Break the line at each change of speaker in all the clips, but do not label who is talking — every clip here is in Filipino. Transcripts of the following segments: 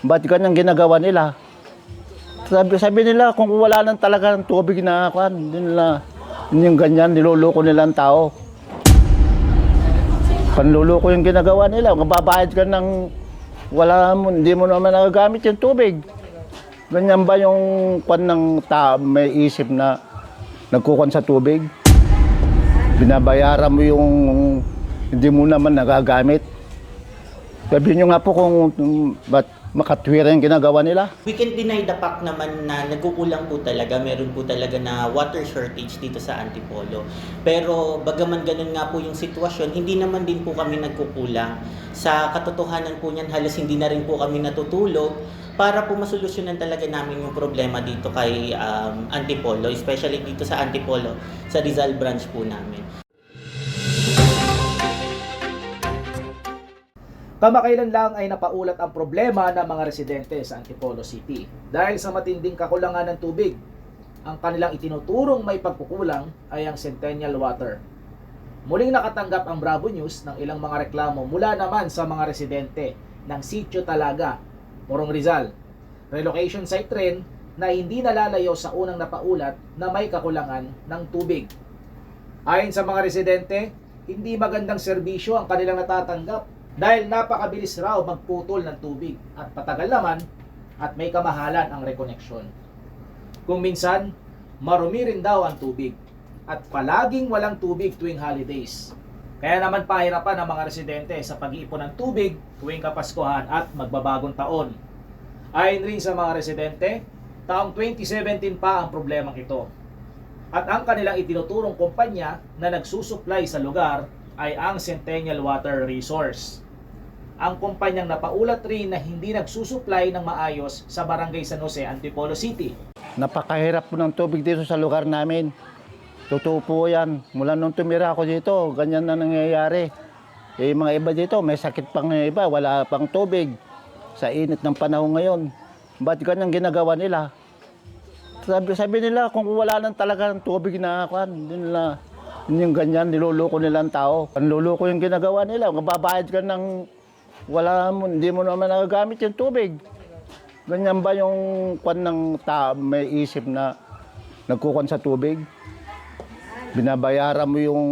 Ba't ganyan ginagawa nila? Sabi, sabi nila kung wala lang talaga ng tubig na kuan, hindi nila yung ganyan niloloko nila ang tao. Panluloko yung ginagawa nila. Mababayad ka ng wala mo, hindi mo naman nagagamit yung tubig. Ganyan ba yung kwan ng tao may isip na nagkukuan sa tubig? Binabayaran mo yung hindi mo naman nagagamit. Sabihin nyo nga po kung mm, ba't makatwira yung ginagawa nila.
We can deny the fact naman na nagkukulang po talaga, meron po talaga na water shortage dito sa Antipolo. Pero bagaman ganun nga po yung sitwasyon, hindi naman din po kami nagkukulang. Sa katotohanan po niyan, halos hindi na rin po kami natutulog para po masolusyonan talaga namin yung problema dito kay um, Antipolo, especially dito sa Antipolo, sa Rizal branch po namin.
Kamakailan lang ay napaulat ang problema ng mga residente sa Antipolo City dahil sa matinding kakulangan ng tubig. Ang kanilang itinuturong may pagkukulang ay ang Centennial Water. Muling nakatanggap ang Bravo News ng ilang mga reklamo mula naman sa mga residente ng Sitio Talaga, Morong Rizal. Relocation site rin na hindi nalalayo sa unang napaulat na may kakulangan ng tubig. Ayon sa mga residente, hindi magandang serbisyo ang kanilang natatanggap dahil napakabilis raw magputol ng tubig at patagal naman at may kamahalan ang rekoneksyon. Kung minsan, marumi rin daw ang tubig at palaging walang tubig tuwing holidays. Kaya naman pahirapan ang mga residente sa pag-iipon ng tubig tuwing Kapaskuhan at magbabagong taon. Ayon rin sa mga residente, taong 2017 pa ang problemang ito. At ang kanilang itinuturong kumpanya na nagsusupply sa lugar ay ang Centennial Water Resource. Ang kumpanyang napaulat rin na hindi nagsusupply ng maayos sa Barangay San Jose, Antipolo City.
Napakahirap po ng tubig dito sa lugar namin. Totoo po yan. Mula nung tumira ako dito, ganyan na nangyayari. Eh, mga iba dito, may sakit pang iba, wala pang tubig. Sa init ng panahon ngayon. Ba't ganyan ginagawa nila? Sabi, sabi nila kung wala lang talaga ng tubig na hindi nila yung ganyan, niloloko nila ang tao. Panluloko yung ginagawa nila. Mababayad ka ng wala mo, hindi mo naman nagagamit yung tubig. Ganyan ba yung kwan ng tao may isip na nagkukuan sa tubig? Binabayaran mo yung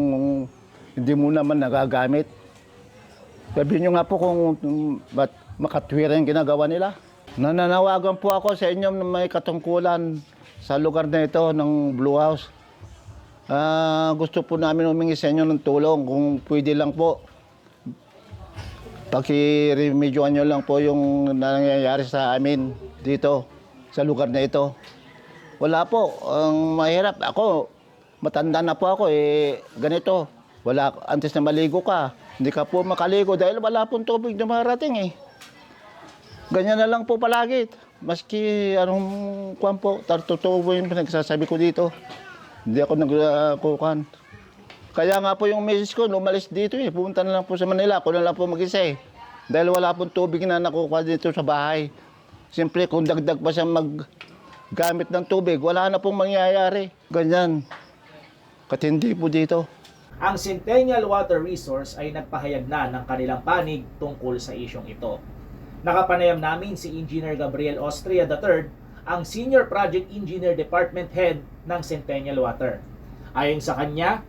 hindi mo naman nagagamit. Sabihin nyo nga po kung ba't makatwira yung ginagawa nila. Nananawagan po ako sa inyo na may katungkulan sa lugar na ito ng Blue House. Ah, gusto po namin humingi sa inyo ng tulong kung pwede lang po. Paki-remedyoan nyo lang po yung nangyayari sa amin dito, sa lugar na ito. Wala po, ang mahirap. Ako, matanda na po ako, eh, ganito. Wala, antes na maligo ka, hindi ka po makaligo dahil wala pong tubig na marating eh. Ganyan na lang po palagi. Maski anong kuwan po, tar- totoo po yung pinagsasabi ko dito. Hindi ako nagkukan. Kaya nga po yung misis ko, lumalis dito eh. Pumunta na lang po sa Manila. Ako na lang po mag-isa eh. Dahil wala pong tubig na nakukuha dito sa bahay. Siyempre, kung dagdag pa siya maggamit ng tubig, wala na pong mangyayari. Ganyan. Katindi po dito.
Ang Centennial Water Resource ay nagpahayag na ng kanilang panig tungkol sa isyong ito. Nakapanayam namin si Engineer Gabriel Austria III, ang Senior Project Engineer Department Head ng Centennial Water. Ayon sa kanya,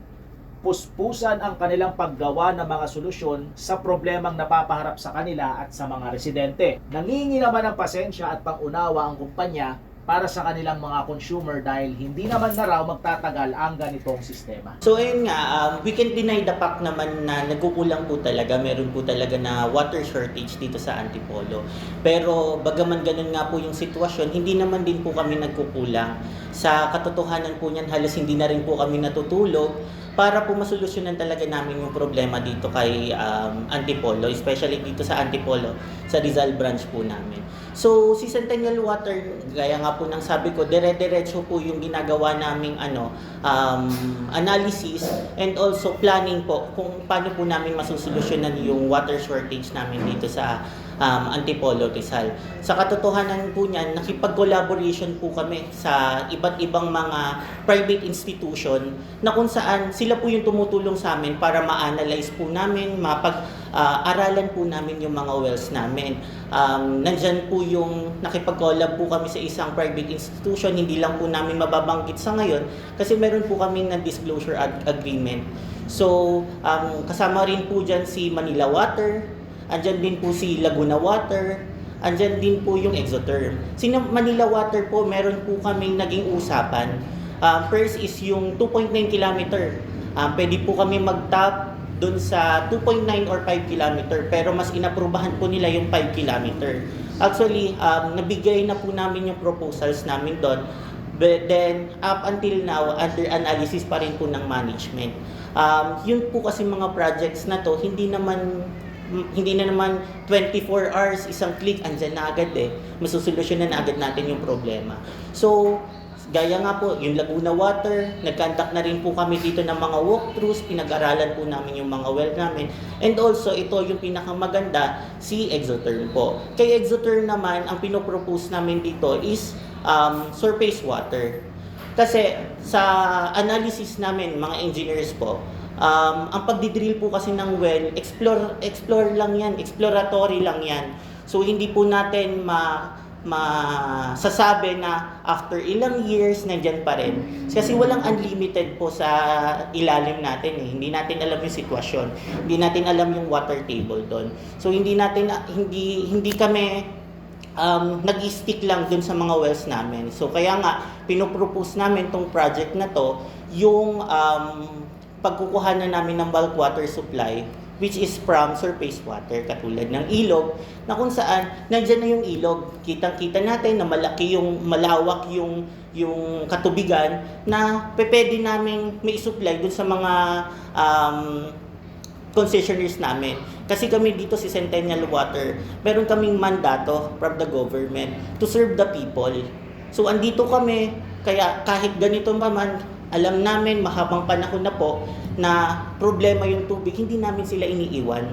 puspusan ang kanilang paggawa ng mga solusyon sa problemang napapaharap sa kanila at sa mga residente. Nangingi naman ng pasensya at pangunawa ang kumpanya para sa kanilang mga consumer dahil hindi naman na raw magtatagal ang ganitong sistema.
So ayun nga, um, we can deny the fact naman na nagkukulang po talaga, meron po talaga na water shortage dito sa Antipolo. Pero bagaman ganun nga po yung sitwasyon, hindi naman din po kami nagkukulang. Sa katotohanan po niyan, halos hindi na rin po kami natutulog para po masolusyonan talaga namin yung problema dito kay um, Antipolo, especially dito sa Antipolo, sa Rizal branch po namin. So, si Centennial Water, gaya nga po ng sabi ko, dire-diretso po yung ginagawa naming ano, um, analysis and also planning po kung paano po namin masusolusyonan yung water shortage namin dito sa um, Antipolo, Rizal. Sa katotohanan po niyan, nakipag-collaboration po kami sa iba't ibang mga private institution na kung saan sila po yung tumutulong sa amin para ma-analyze po namin, mapag ah, po namin yung mga wells namin. Um, nandyan po yung nakipag-collab po kami sa isang private institution, hindi lang po namin mababanggit sa ngayon kasi meron po kami na disclosure ag- agreement. So, um, kasama rin po dyan si Manila Water, andyan din po si Laguna Water, andyan din po yung Exotherm. Si Manila Water po, meron po kaming naging usapan. Um, first is yung 2.9 kilometer. Um, pwede po kami mag-tap doon sa 2.9 or 5 kilometer pero mas inaprubahan po nila yung 5 kilometer. Actually, um, nabigay na po namin yung proposals namin doon. But then, up until now, under analysis pa rin po ng management. Um, yun po kasi mga projects na to, hindi naman hindi na naman 24 hours, isang click, andyan na agad eh. Masusolusyonan na agad natin yung problema. So, gaya nga po, yung Laguna Water, nag-contact na rin po kami dito ng mga walkthroughs, pinag-aralan po namin yung mga well namin. And also, ito yung pinakamaganda, si Exotherm po. Kay Exotherm naman, ang pinopropose namin dito is um, surface water. Kasi sa analysis namin, mga engineers po, um, ang pagdidrill po kasi ng well, explore, explore lang yan, exploratory lang yan. So hindi po natin ma masasabi na after ilang years nandyan pa rin. Kasi walang unlimited po sa ilalim natin eh. Hindi natin alam yung sitwasyon. Hindi natin alam yung water table doon. So hindi natin hindi hindi kami um, nag-stick lang dun sa mga wells namin. So kaya nga, pinopropose namin tong project na to, yung um, pagkukuha na namin ng bulk water supply which is from surface water katulad ng ilog na kung saan nandiyan na yung ilog kitang-kita natin na malaki yung malawak yung yung katubigan na pwede namin may supply dun sa mga um, concessionaires namin. Kasi kami dito si Centennial Water, meron kaming mandato from the government to serve the people. So andito kami, kaya kahit ganito pa man, alam namin mahabang panahon na po na problema yung tubig, hindi namin sila iniiwan.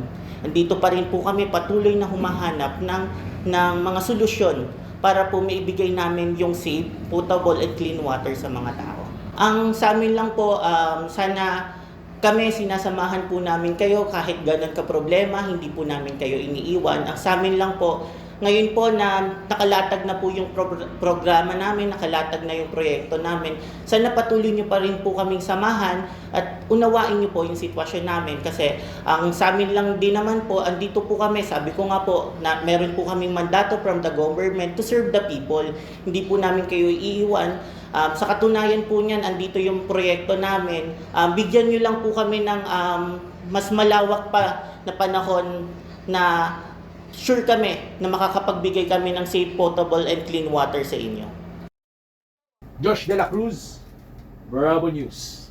Andito pa rin po kami patuloy na humahanap ng, ng mga solusyon para po maibigay namin yung safe, potable and clean water sa mga tao. Ang sa amin lang po, um, sana kami sinasamahan po namin kayo kahit ganun ka problema, hindi po namin kayo iniiwan. Ang sa amin lang po, ngayon po na nakalatag na po yung pro- programa namin, nakalatag na yung proyekto namin, sana patuloy nyo pa rin po kaming samahan at unawain nyo po yung sitwasyon namin kasi ang sa amin lang din naman po, andito po kami, sabi ko nga po, na meron po kaming mandato from the government to serve the people. Hindi po namin kayo iiwan. Um, sa katunayan po niyan, andito yung proyekto namin. Um, bigyan nyo lang po kami ng um, mas malawak pa na panahon na sure kami na makakapagbigay kami ng safe, potable, and clean water sa inyo.
Josh De La Cruz, Bravo News.